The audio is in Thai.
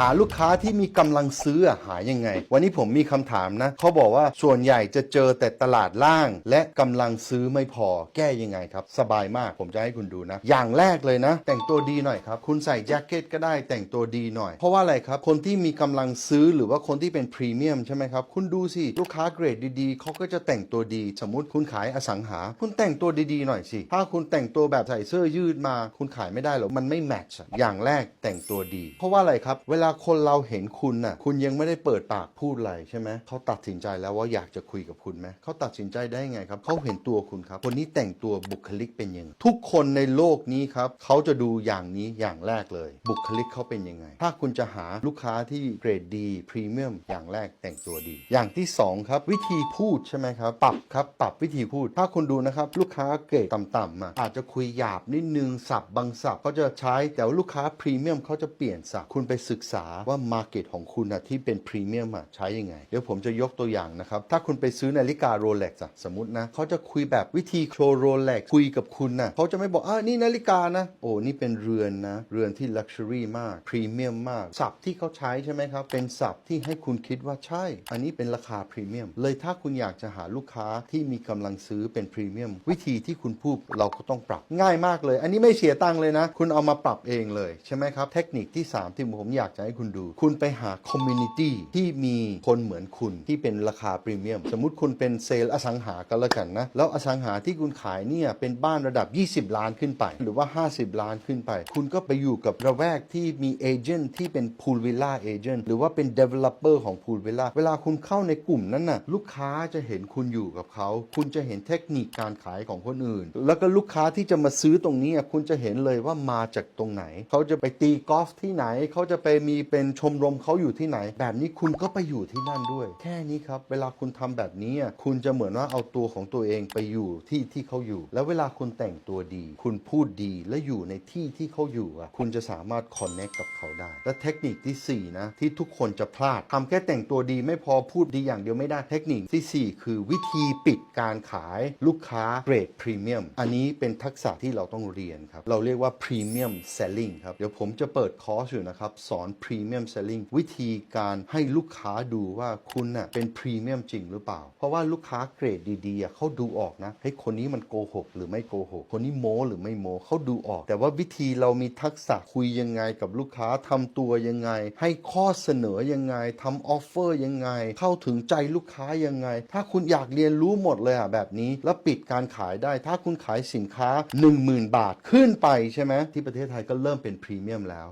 หาลูกค้าที่มีกำลังซื้อหายังไง วันนี้ผมมีคำถามนะเขาบอกว่าส่วนใหญ่จะเจอแต่ตลาดล่าง และกำลังซื้อไม่พอแก้ยังไงครับ สบายมากผมจะให้คุณดูนะ อย่างแรกเลยนะ แต่งตัวดีหน่อยครับ คุณใส่แจ็คเก็ตก็ได้แต่งตัวดีหน่อย เพราะว่าอะไรครับ คนที่มีกำลังซื้อหรือว่าคนที่เป็นพรีเมียมใช่ไหมครับ คุณดูสิ ลูกค้าเกรดดีๆเขาก็จะแต่งตัวดี สมมุติคุณขายอสังหา คุณแต่งตัวดีๆหน่อยสิ ถ้าคุณแต่งตัวแบบใส่เสื้อยืดมา คุณขายไม่ได้หรอกมันไม่แมทช์อะอย่างแรกแต่งตัวดี เพราะว่าอะไรครับเวลาาคนเราเห็นคุณน่ะ คุณยังไม่ได้เปิดปากพูดอะไรใช่ไหมเขาตัดสินใจแล้วว่าอยากจะคุยกับคุณไหมเขาตัดสินใจได้ไงครับเขาเห็นตัวคุณครับคนนี้แต่งตัวบุคลิกเป็นยังทุกคนในโลกนี้ครับเขาจะดูอย่างนี้อย่างแรกเลย บุคลิกเขาเป็นยังไง ถ้าคุณจะหาลูกค้าที่เกรดดีพรีเมียมอย่างแรกแต่งตัวดี อย่างที่สองครับ วิธีพูดใช่ไหมครับ ปรับครับปรับวิธีพูด ถ้าคุณดูนะครับ ลูกค้าเกรดต่ำๆอะอาจจะคุยหยาบนิดนึงสับบางสับเขาจะใช้แต่ว่าลูกค้าพรีเมียมเขาจะเปลี่ยนสับคุณไปศึกษาามาร์เก็ตของคุณอะที่เป็นพรีเมียมอะใช้ยังไง เดี๋ยวผมจะยกตัวอย่างนะครับ ถ้าคุณไปซื้อนาฬิกาโรเล็กซ์สมมตินะเขาจะคุยแบบวิธีโชว์โรเล็กคุยกับคุณนะเขาจะไม่บอกอ่านี่นาฬิกานะ โอ้ นี่เป็นเรือนนะ เรือนที่ลักชัวรี่มากพรีเมียมมากสับที่เขาใช้ใช่ไหมครับ เป็นสับที่ให้คุณคิดว่าใช่ อันนี้เป็นราคาพรีเมียมเลยถ้าคุณอยากจะหาลูกค้าที่มีกำลังซื้อเป็นพรีเมียมวิธีที่คุณพูดเราก็ต้องปรับง่ายมากเลย อันนี้ไม่เสียตังค์เลยนะ คุณเอามาปรับเองเลยใช่ไหมครับเทคนิคที่ 3 ที่ผมอยากจะให้คุณดู คุณไปหาคอมมูนิตี้ที่มีคนเหมือนคุณที่เป็นราคาพรีเมียม สมมติคุณเป็นเซลล์อสังหาก็แล้วกันนะ แล้วอสังหาที่คุณขายเนี่ยเป็นบ้านระดับ 20 ล้านขึ้นไป หรือว่า 50 ล้านขึ้นไป คุณก็ไปอยู่กับระแวกที่มีเอเจนต์ที่เป็นพูลวิลล่าเอเจนต์หรือว่าเป็น developer ของพูลวิลล่าเวลาคุณเข้าในกลุ่มนั้นน่ะลูกค้าจะเห็นคุณอยู่กับเขา คุณจะเห็นเทคนิคการขายของคนอื่น แล้วก็ลูกค้าที่จะมาซื้อตรงนี้คุณจะเห็นเลยว่ามาจากตรงไหน เขาจะไปตีกอล์ฟที่ไหน เขาจะไปมีเป็นชมรมเขาอยู่ที่ไหน แบบนี้คุณก็ไปอยู่ที่นั่นด้วย แค่นี้ครับ เวลาคุณทำแบบนี้คุณจะเหมือนว่าเอาตัวของตัวเองไปอยู่ที่ที่เขาอยู่ แล้วเวลาคุณแต่งตัวดี คุณพูดดีและอยู่ในที่ที่เขาอยู่อะคุณจะสามารถคอนเน c t กับเขาได้ และเทคนิคทีสี่4 นะ ที่ทุกคนจะพลาดทำแค่แต่งตัวดีไม่พอพูดดีอย่างเดียวไม่ได้เทคนิคทีสี่ 4 คือวิธีปิดการขายลูกค้าเกรดพรีเมียมอันนี้เป็นทักษะที่เราต้องเรียนครับ เราเรียกว่าพรีเมียมเซลลิงครับ เดี๋ยวผมจะเปิดคอร์สอยู่นะครับ สอนพรีเมียมเซลลิงวิธีการให้ลูกค้าดูว่าคุณน่ะเป็นพรีเมียมจริงหรือเปล่า เพราะว่าลูกค้าเกรดดีๆเขาดูออกนะเฮ้ยคนนี้มันโกหกหรือไม่โกหก คนนี้โม้หรือไม่โม้เขาดูออก แต่ว่าวิธีเรามีทักษะคุยยังไงกับลูกค้าทำตัวยังไง ให้ข้อเสนอยังไงทำออฟเฟอร์ยังไง เข้าถึงใจลูกค้ายังไง ถ้าคุณอยากเรียนรู้หมดเลยอะแบบนี้ แล้วปิดการขายได้ ถ้าคุณขายสินค้า 10,000 บาทขึ้นไปใช่ไหมที่ประเทศไทยก็เริ่มเป็นพรีเมียมแล้ว